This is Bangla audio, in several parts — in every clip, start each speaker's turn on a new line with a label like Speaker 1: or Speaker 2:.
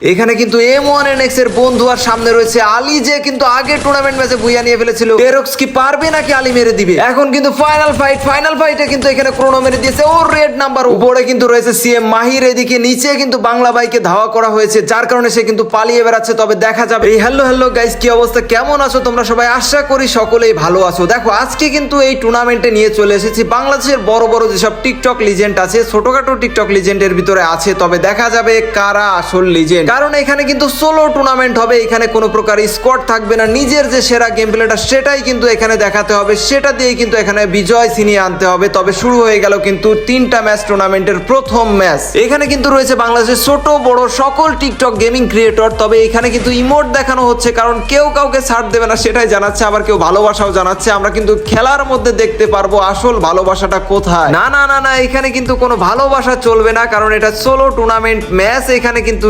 Speaker 1: এখানে কিন্তু এম ওয়ান এন এক্সের বন্ধু আর সামনে রয়েছে আলী যে কিন্তু আগে টুর্নামেন্ট ম্যাচে বুইয়া নিয়ে ফেলেছিল। টেরক্স কি পারবে নাকি আলী মেরে দিবে? এখন কিন্তু ফাইনাল ফাইট ফাইনাল ফাইটে কিন্তু এখানে ক্রোনো মেরে দিয়েছে। ও রেড নাম্বার উপরে কিন্তু রয়েছে সিএম মাহির, এদিকে নিচে কিন্তু বাংলা বাইকে ধাওয়া করা হয়েছে, যার কারণে সে কিন্তু পালিয়ে বেড়াচ্ছে, তবে দেখা যাবে। এই হ্যালো হ্যালো গাইস কি অবস্থা? কেমন আছো? তোমরা সবাই আশা করি সকলেই ভালো আছো। দেখো, আজকে কিন্তু এই টুর্নামেন্টে নিয়ে চলে এসেছি। বাংলাদেশের বড় বড় যেসব টিকটক লিজেন্ড আছে, ছোটখাটো টিকটক লিজেন্ডের ভিতরে আছে, তবে দেখা যাবে কারা আসল লিজেন্ড কারণ এখানে কিন্তু সোলো টুর্নামেন্ট হবে এখানে কোনো প্রকার স্কোয়াড থাকবে না। নিজের যে সেরা গেম প্লেটা সেটাই কিন্তু এখানে দেখাতে হবে। সেটা দিয়ে কিন্তু এখানে বিজয় ছিনিয়ে আনতে হবে। তবে শুরু হয়ে গেল কিন্তু তিনটা ম্যাচ টুর্নামেন্টের প্রথম ম্যাচ এখানে কিন্তু রয়েছে বাংলাদেশের ছোট বড় সকল টিকটক গেমিং ক্রিয়েটর তবে এখানে কিন্তু ইমোট দেখানো হচ্ছে কারণ কেউ কাউকে ছাড় দেবে না সেটাই জানাচ্ছে। আবার কেউ ভালোবাসাও জানাচ্ছে। আমরা কিন্তু খেলার মধ্যে দেখতে পারব আসল ভালোবাসাটা কোথায়। না না না না এখানে কিন্তু কোনো ভালোবাসা চলবে না কারণ এটা সোলো টুর্নামেন্ট ম্যাচ এখানে কিন্তু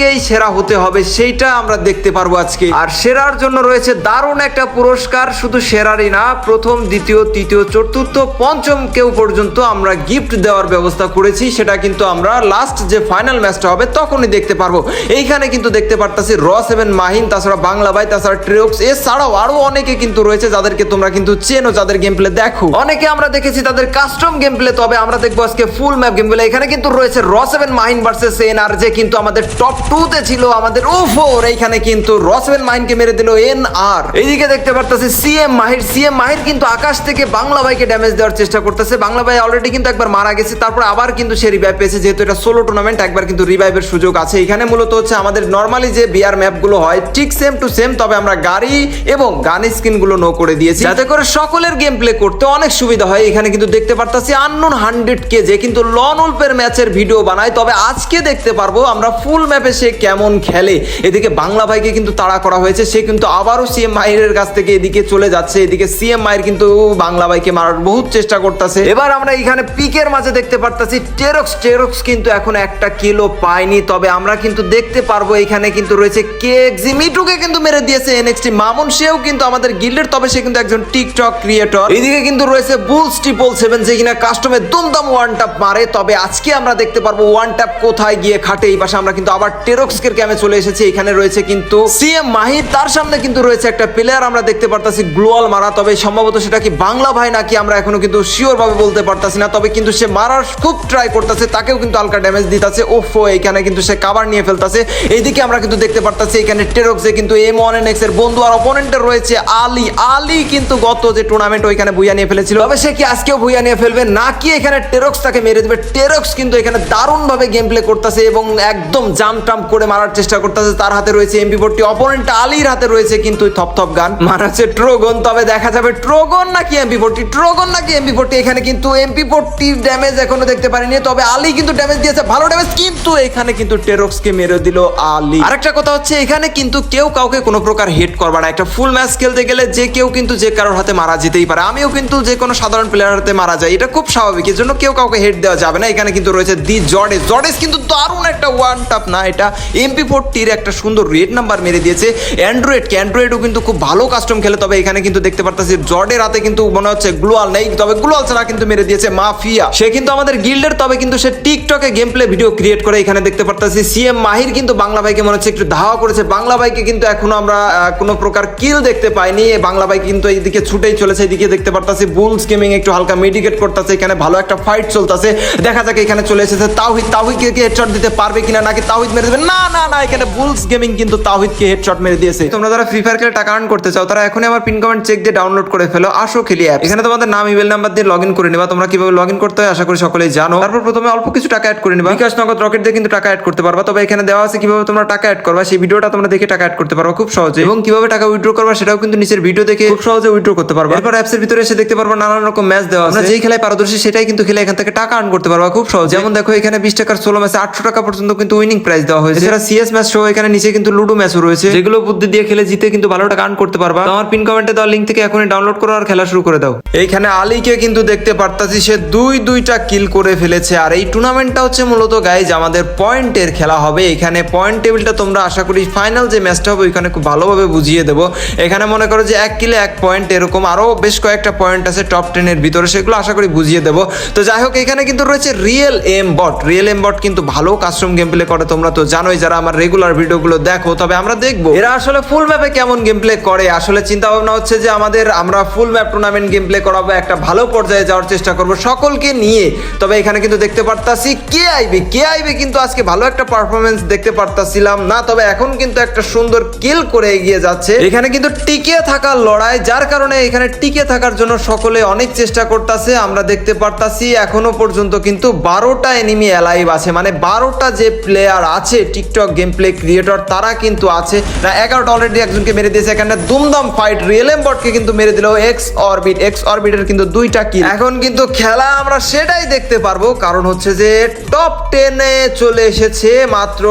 Speaker 1: নিজেকেই সেরা হতে হবে, সেইটা আমরা দেখতে পারব আজকে। আর সেরার জন্য রয়েছে দারুণ একটা পুরস্কার, শুধু সেরারই না, প্রথম, দ্বিতীয়, তৃতীয়, চতুর্থ, পঞ্চম কেউ পর্যন্ত আমরা গিফট দেওয়ার ব্যবস্থা করেছি, সেটা কিন্তু আমরা লাস্ট যে ফাইনাল ম্যাচটা হবে তখনই দেখতে পারব। এইখানে কিন্তু দেখতে পারতাছি র সেভেন মাহিন তাছাড়া বাংলা ভাই, তাছাড়া ট্রেক্স এছাড়াও আরও অনেকে কিন্তু রয়েছে যাদেরকে তোমরা কিন্তু চেনো, যাদের গেম প্লে দেখো। অনেকে আমরা দেখেছি তাদের কাস্টম গেম প্লে তবে আমরা দেখব আজকে ফুল ম্যাপ গেম প্লে এখানে কিন্তু রয়েছে R seven Mahin versus N R যে কিন্তু আমাদের টপ টু তে ছিল আমাদের ও ফোর। এইখানে কিন্তু র সেভেন মাহিনকে মেরে দিল এন আর। এইদিকে দেখতে পারতেছি সিএম মাহির। সিএম মাহির কিন্তু আকাশ থেকে বাংলা ভাইকে ড্যামেজ দেওয়ার চেষ্টা করতেছে। বাংলা ভাই অলরেডি কিন্তু একবার মারা গেছে। তারপর আবার কিন্তু সে রিভাইভ পেয়েছে, যেহেতু এটা সোলো টুর্নামেন্ট একবার কিন্তু রিভাইভের সুযোগ আছে। এখানে মূলত হচ্ছে আমাদের নর্মালি যে বিআর ম্যাপগুলো হয়, ঠিক সেম টু সেম তবে আমরা গাড়ি এবং গান স্কিনগুলো নো করে দিয়েছি। যাতে করে সকলের গেম প্লে করতে অনেক সুবিধা হয়। এখানে কিন্তু দেখতে পারতাছি আননোন হান্ড্রেড কে যে কিন্তু লন উল্পের ম্যাচের ভিডিও বানায়। তবে আজকে দেখতে পারব আমরা ফুল ম্যাপে সে কেমন খেলে? এদিকে বাংলা ভাইকে কিন্তু তাড়া করা হয়েছে। সে কিন্তু আবারও সিএম মাহিরের কাছ থেকে এদিকে চলে যাচ্ছে। এদিকে সিএম মাহির কিন্তু বাংলা ভাইকে মারার বহুত চেষ্টা করতেছে। এবার আমরা এখানে পিকের মাঝে দেখতে পারতাছি টেরক্স টেরক্স কিন্তু এখন একটা কিলো পায়নি। তবে আমরা কিন্তু দেখতে পারব, এখানে কিন্তু রয়েছে কে মিটুকে কিন্তু মেরে দিয়েছে এনএক্সটি মামুন, সেও কিন্তু আমাদের গিল্ডের তবে সে কিন্তু একজন টিকটক ক্রিয়েটর এদিকে কিন্তু রয়েছে বুলস ট্রিপল সেভেন যে কিনা কাস্টমে দুমদাম ওয়ান ট্যাপ মারে। তবে আজকে আমরা দেখতে পারব ওয়ান ট্যাপ কোথায় গিয়ে খাটে। এই পাশে আমরা কিন্তু আবার টেরক্সকের ক্যামে চলে এসেছি, এখানে রয়েছে কিন্তু সিএম মাহির, তার সামনে কিন্তু রয়েছে একটা প্লেয়ার আমরা দেখতে পারতাছি, গ্লোয়াল মারা। তবে সম্ভবত সেটা কি বাংলা ভাই নাকি আমরা এখনও কিন্তু শিওর ভাবে বলতে পারতাছি না, তবে কিন্তু সে মারার খুব ট্রাই করতেছে, তাকেও কিন্তু হালকা ড্যামেজ দিতেছে। ওফো এখানে কিন্তু সে কাভার নিয়ে ফেলতেছে। এইদিকে আমরা কিন্তু দেখতে পারতাছি, এখানে টেরক্সে কিন্তু এম ওয়ান এন এক্সের বন্ধু আর অপোনেন্টের রয়েছে আলী। আলী কিন্তু গত যে টুর্নামেন্ট ওইখানে ভুইয়া নিয়ে ফেলেছিল। তবে সে কি আজকেও ভুইয়া নিয়ে ফেলবে? নাকি এখানে টেরক্স তাকে মেরে দেবে? টেরক্স কিন্তু এখানে দারুণ ভাবে গেম প্লে করতেছে এবং একদম জাম টাম করে মারার চেষ্টা করতেছে। তার হাতে রয়েছে এমপি ফোরটি অপোনেন্ট আলীর হাতে রয়েছে কিন্তু থপ থপ গান। হচ্ছে ট্রোগন তবে দেখা যাবে ট্রোগন নাকি এমপি ফোরটি ট্রোগন নাকি এমপি ফোরটি এখানে কিন্তু এমপি ফোরটির ড্যামেজ এখনও দেখতে পারিনি, তবে আলী কিন্তু ড্যামেজ দিয়েছে, ভালো ড্যামেজ কিন্তু এখানে কিন্তু টেরক্সকে মেরে দিল আলী। আরেকটা কথা হচ্ছে, এখানে কিন্তু কেউ কাউকে কোনো প্রকার হেড করবে না। একটা ফুল ম্যাচ খেলতে গেলে যে কেউ কিন্তু যে কারোর হাতে মারা যেতেই পারে। আমিও কিন্তু যে কোনো সাধারণ প্লেয়ার হাতে মারা যায় এটা খুব স্বাভাবিক। এর জন্য কেউ কাউকে হেড দেওয়া যাবে না। এখানে কিন্তু রয়েছে দি জর্ডেস জর্ডেস কিন্তু দারুণ একটা ওয়ান টাপ না, এটা এমপি ফোরটির একটা সুন্দর রেড নাম্বার মেরে দিয়েছে। অ্যান্ড্রয়েডকে অ্যান্ড্রয়েডও কিন্তু খুব ভালো কাস্টম খেলে, তবে এখানে কিন্তু দেখতে পারতেছি জর্ডের হাতে কিন্তু মনে হচ্ছে গ্লোয়াল নেই, তবে গ্লোয়াল ছাড়া কিন্তু মেরে দিয়েছে মাফিয়া সে কিন্তু আমাদের গিল্ডের তবে কিন্তু সে টিকটকে গেম প্লে ভিডিও ক্রিয়েট করে এখানে দেখতে পারতেছি। সিএম মাহির কিন্তু বাংলা ভাইকে মনে হচ্ছে একটু ধাওয়া করেছে। বাংলা ভাইকে কিন্তু এখনও আমরা কোনো প্রকার কিল দেখতে পাইনি। বাংলা ভাই কিন্তু এইদিকে ছুটেই চলেছে, এইদিকে দেখতে পারতাছি বুলস গেমিং একটু হালকা মেডিকেট করতেছে, এখানে ভালো একটা ফাইট চলতেছে। দেখা যাক এখানে চলে এসেছে তাওহিদ। তাওহিদকে কি হেডশট দিতে পারবে কিনা, নাকি তাওহিদ মেরে না না না, এখানে বুলস গেমিং কিন্তু তাওহিদকে হেডশট মেরে দিয়েছে। তোমরা যারা ফ্রি ফায়ার খেলে টাকা আর্ন করতে চাও, তারা এখনই আমার পিন কমেন্ট চেক দিয়ে ডাউনলোড করে ফেলো। আসো খেলি অ্যাপ এখানে তোমাদের নাম ইমেল নাম্বার দিয়ে লগ ইন করে নিবা। তোমরা কীভাবে লগ ইন করতে হয়, আশা করি সকলেই জানো। তারপর প্রথমে অল্প কিছু টাকা অ্যাড করে নিবা। বিকাশ নগদ রকেট দিয়ে কিন্তু টাকা অ্যাড করতে পারবা। তবে এখানে দেওয়া আছে কীভাবে তোমরা টাকা অ্যাড করবা। সেই ভিডিওটা তোমরা দেখে টাকা অ্যাড করতে পারবা খুব সহজে। এবং কীভাবে টাকা উইথড্র করবা সেটাও কিন্তু নিচের ভিডিও দেখে খুব সহজে উইথড্র করতে পারবা। এরপর অ্যাপস এর ভিতরে এসে দেখতে পারবা নানান রকম ম্যাচ দেওয়া আছে। যেই খেলায় পারদর্শী সেটাই কিন্তু খেলে এখান থেকে টাকা আর্ন করতে পারবা খুব সহজ। যেমন দেখো, এখানে বিশ টাকার ষোলো ম্যাচে আটশো টাকা পর্যন্ত কিন্তু উইনিং প্রাইস দেওয়া হয়েছে। এছাড়া সিএস ম্যাচ সহ এখানে নিচে কিন্তু লুডো ম্যাচও রয়েছে। যেগুলো বুদ্ধি দিয়ে খেলে জিতে কিন্তু ভালো টাকা আর্ন করতে পারবা। আমার পিন কমেন্টে দেওয়া লিঙ্ক থেকে এখনই ডাউনলোড করো আর খেলা শুরু করে দাও। এইখানে আলীকে কিন্তু দেখতে পারতাছি সে দুই দুইটা কিল করে ফেলেছে। আর এই টুর্নামেন্টটা হচ্ছে মূলত গাইজ আমাদের পয়েন্টের খেলা হবে। এখানে পয়েন্ট টেবিলটা তোমরা আশা করি ফাইনাল যে ম্যাচটা হবে ওইখানে খুব ভালোভাবে বুঝিয়ে দেবো। এখানে মনে করো যে এক কিলে এক পয়েন্ট এরকম আরও বেশ কয়েকটা পয়েন্ট আছে টপ টেনের ভিতরে সেগুলো আশা করি বুঝিয়ে দেবো। তো যাই হোক এখানে কিন্তু রয়েছে real M bot real M bot কিন্তু ভালো কাস্টম গেম প্লে করে তোমরা। তো জানোই যারা আমার রেগুলার ভিডিওগুলো দেখো, তবে আমরা দেখব। এরা আসলে ফুল ম্যাপে কেমন গেম প্লে করে? আসলে চিন্তা ভাবনা হচ্ছে যে আমাদের আমরা full map tournament game play করাবো, একটা ভালো পর্যায়ে যাওয়ার চেষ্টা করব সকলকে নিয়ে। তবে এখানে কিন্তু দেখতে পারতাছি কে আইবি কে আইবি কিন্তু আজকে ভালো একটা পারফরমেন্স দেখতে পারতাছিলাম না, তবে এখন কিন্তু একটা সুন্দর কিল করে এগিয়ে যাচ্ছে। এখানে কিন্তু টিকে থাকার লড়াই, যার কারণে এখানে টিকে থাকার জন্য সকলে অনেক চেষ্টা করতেছে। আমরা দেখতে পারতাছি এখনও পর্যন্ত কিন্তু বারোটা এনিমি অ্যালাইভ আছে মানে বারোটা যে প্লেয়ার আছে টিকটক গেম প্লে ক্রিয়েটর তারা কিন্তু আছে। না, এগারোটা অলরেডি একজনকে মেরে দিয়েছে, এখানে দুমদম ফাইট রিয়েল বটকে কিন্তু মেরে দিল এক্স অরবিট এক্স অরবিটের কিন্তু দুইটা কি এখন কিন্তু খেলা আমরা সেটাই দেখতে পারব, কারণ হচ্ছে যে টপ টেনে চলে এসেছে মাত্র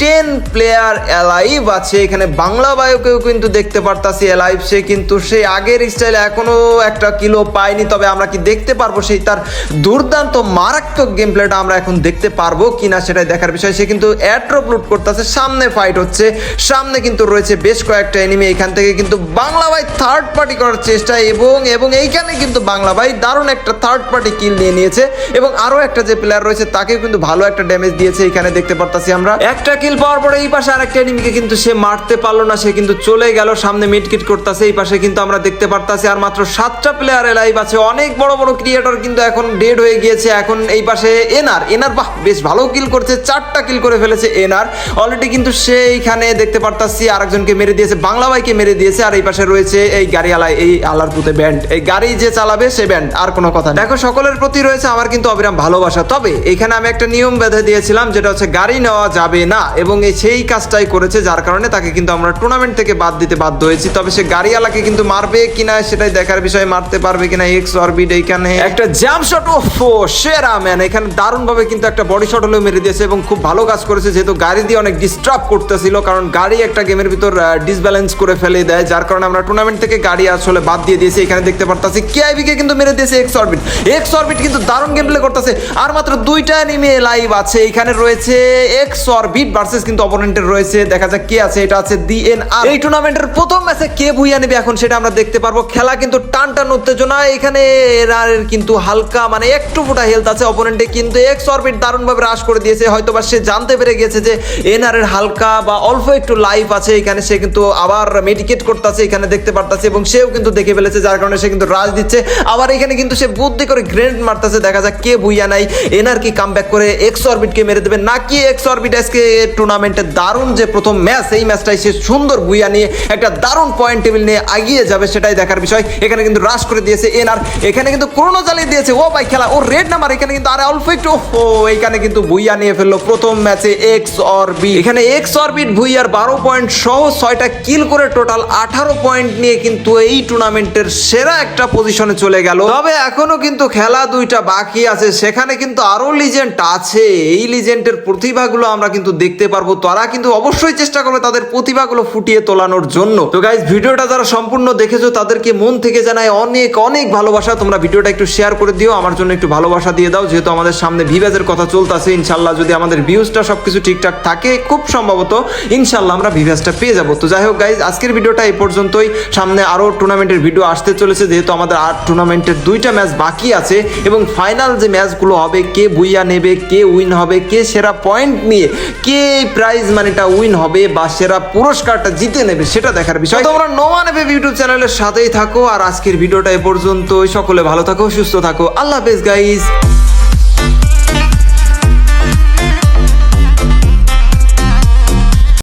Speaker 1: টেন প্লেয়ার অ্যালাইভ আছে। এখানে বাংলা বায়ুকেও কিন্তু দেখতে পারতাছি অ্যালাইভ সে কিন্তু সেই আগের স্টাইলে এখনও একটা কিলো পায়নি। তবে আমরা কি দেখতে পারব সেই তার দুর্দান্ত মারাত্মক গেম প্লেটা আমরা এখন দেখতে পারব কিনা সেটাই দেখার বিষয়। সে কিন্তু অ্যাড্রপ লুট করতেছে। সামনে ফাইট হচ্ছে। সামনে কিন্তু রয়েছে বেশ কয়েকটা এনিমি এখান থেকে কিন্তু বাংলা ভাই থার্ড পার্টি করার চেষ্টা এবং এবং এইখানে কিন্তু বাংলা ভাই দারুণ একটা থার্ড পার্টি কিল নিয়ে নিয়েছে। এবং আরও একটা যে প্লেয়ার রয়েছে, তাকেও কিন্তু ভালো একটা ড্যামেজ দিয়েছে। এখানে দেখতে পারতাছি আমরা। একটা কিল পাওয়ার পরে এই পাশে আরেকটা এনিমিকে কিন্তু সে মারতে পারল না, সে কিন্তু চলে গেল, সামনে মিডকিট করতেছে, এই পাশে কিন্তু আমরা দেখতে পারতাছি আর মাত্র সাতটা প্লেয়ার লাইভ আছে, অনেক বড় বড় ক্রিয়েটর কিন্তু এখন ডেড হয়ে গিয়েছে, এখন এই পাশে এনার এনার বাহ, বেশ ভালো কিল করছে, চারটা কিল করে ফেলেছে এনার অলরেডি কিন্তু সে এইখানে দেখতে পারতাছি, আরেকজনকে মেরে দিয়েছে, বাংলা ভাইকে মেরে দিয়েছে, আর এই পাশে রয়েছে এই গাড়ি আলা এই আলার পুতে ব্যান্ড এই গাড়ি যে চালাবে সে ব্যান্ড আর কোনো কথা। দেখো, সকলের প্রতি রয়েছে আমার কিন্তু অবিরাম ভালোবাসা, তবে এখানে আমি একটা নিয়ম বেঁধে দিয়েছিলাম, যেটা হচ্ছে গাড়ি নেওয়া যাবে না এবং সেই কাজটাই করেছে, যার কারণে তাকে কিন্তু আমরা টুর্নামেন্ট থেকে বাদ দিতে বাধ্য হয়েছি। তবে সে গাড়িওয়ালাকে কিন্তু মারবে কিনা, সেটাই দেখার বিষয় মারতে পারবে কিনা এক্স অরবিট এইখানে। একটা জাম্প শট ওফো সেরা ম্যান এখানে দারুণ ভাবে কিন্তু একটা বডি শট হলেও মেরে দিয়েছে এবং খুব ভালো কাজ করেছে, যেহেতু গাড়ি দিয়ে অনেক ডিস্টার্ব করতেছিল, কারণ গাড়ি একটা গেমের ভিতর ডিসব্যালেন্স করে ফেলে দেয়, যার কারণে আমরা টুর্নামেন্ট থেকে গাড়ি আসলে বাদ দিয়ে দিয়েছি। এখানে দেখতে পারতাছি কেআইবি কে কিন্তু মেরে দিয়েছে এক্স অরবিট এক্স অরবিট কিন্তু দারুণ গেম প্লে করতেছে। আর মাত্র দুইটা নিমে লাইভ আছে। এখানে রয়েছে এক্স অরবিট ভার্সেস কিন্তু অপোনেন্টের রয়েছে। দেখা যাক কে আছে, এটা আছে ডিএনআর এই টুর্নামেন্টের প্রথম ম্যাচে কে ভুইয়া নেবে এখন সেটা আমরা দেখতে পারব। খেলা কিন্তু টান টান উত্তেজনা। এখানে এরার কিন্তু হালকা মানে একটু ফোটা হেলথ আছে অপোনেন্টে কিন্তু এক্স অরবিট দারুণভাবে হ্রাস করে দিয়েছে। হয়তো বা সে জানতে পেরে গেছে যে এনআর এর হালকা বা অল্প একটু লাইফ আছে। এখানে সে কিন্তু আবার মেডিকেট করতেছে, এখানে দেখতে পারতাছে এবং সেও কিন্তু দেখে ফেলেছে, যার কারণে সে কিন্তু রাজ দিচ্ছে। আবার এখানে কিন্তু সে বুদ্ধি করে গ্রেনেড মারতেছে। দেখা যাক কে বুইয়া নাই এনআর কি কাম করে এক্স অরবিটকে মেরে দেবে। নাকি এক্স অরবিট আজকে টুর্নামেন্টে দারুণ যে প্রথম ম্যাচ এই ম্যাচটাই সে সুন্দর বুইয়া নিয়ে একটা দারুণ পয়েন্ট টেবিল নিয়ে এগিয়ে যাবে, সেটাই দেখার বিষয়। এখানে কিন্তু রাশ করে দিয়েছে এনআর এখানে কিন্তু ক্রোনো চালিয়ে দিয়েছে। ও ভাই খেলা, ও রেড নাম্বার এখানে কিন্তু আরে অল্প একটু, ও এখানে কিন্তু ভুইয়া নিয়ে ফেলল প্রথম ম্যাচে এক্স অরবিট এখানে এক্স অর অরবিট ভুইয়ার বারো পয়েন্ট সহ ছয়টা কিল করে টোটাল আঠারো পয়েন্ট নিয়ে কিন্তু এই টুর্নামেন্টের সেরা একটা পজিশনে চলে গেল। তবে এখনও কিন্তু খেলা দুইটা বাকি আছে, সেখানে কিন্তু আরও লিজেন্ড আছে। এই লিজেন্ডের প্রতিভাগুলো আমরা কিন্তু দেখতে পারব, তারা কিন্তু অবশ্যই চেষ্টা করবে তাদের প্রতিভাগুলো ফুটিয়ে তোলানোর জন্য। তো গাইজ ভিডিওটা যারা সম্পূর্ণ দেখেছ, তাদেরকে মন থেকে জানাই অনেক অনেক ভালোবাসা। তোমরা ভিডিওটা একটু শেয়ার করে দিও, আমার জন্য একটু ভালোবাসা দিয়ে দাও। যেহেতু আমাদের সামনে ভিভাজের কথা চলতেছে ইনশাল্লাহ যদি আমাদের ভিউজটা সবকিছু ঠিকঠাক থাকে, খুব সম্ভবত ইনশাল্লাহ আমরা ভিভাজটা পেয়ে যাব। তো যাই হোক গাইজ আজকের ভিডিওটা এই পর্যন্তই। সামনে আরও টুর্নামেন্টের ভিডিও আসতে চলেছে, যেহেতু আমাদের আর টুর্নামেন্টের দুইটা ম্যাচ বাকি আছে। এবং ফাইনাল যে ম্যাচগুলো হবে, কে বুইয়া নেবে, কে উইন হবে, কে সেরা পয়েন্ট নিয়ে, কে প্রাইজ মানিটা উইন হবে বা সেরা পুরস্কারটা জিতে নেবে, সেটা দেখার বিষয়। তোমরা নোমা নেবে ইউটিউব চ্যানেলের সাথেই থাকো, আর আজকের ভিডিওটা এ পর্যন্ত সকলে ভালো থাকো, সুস্থ থাকো। আল্লাহ হাফেজ গাইজ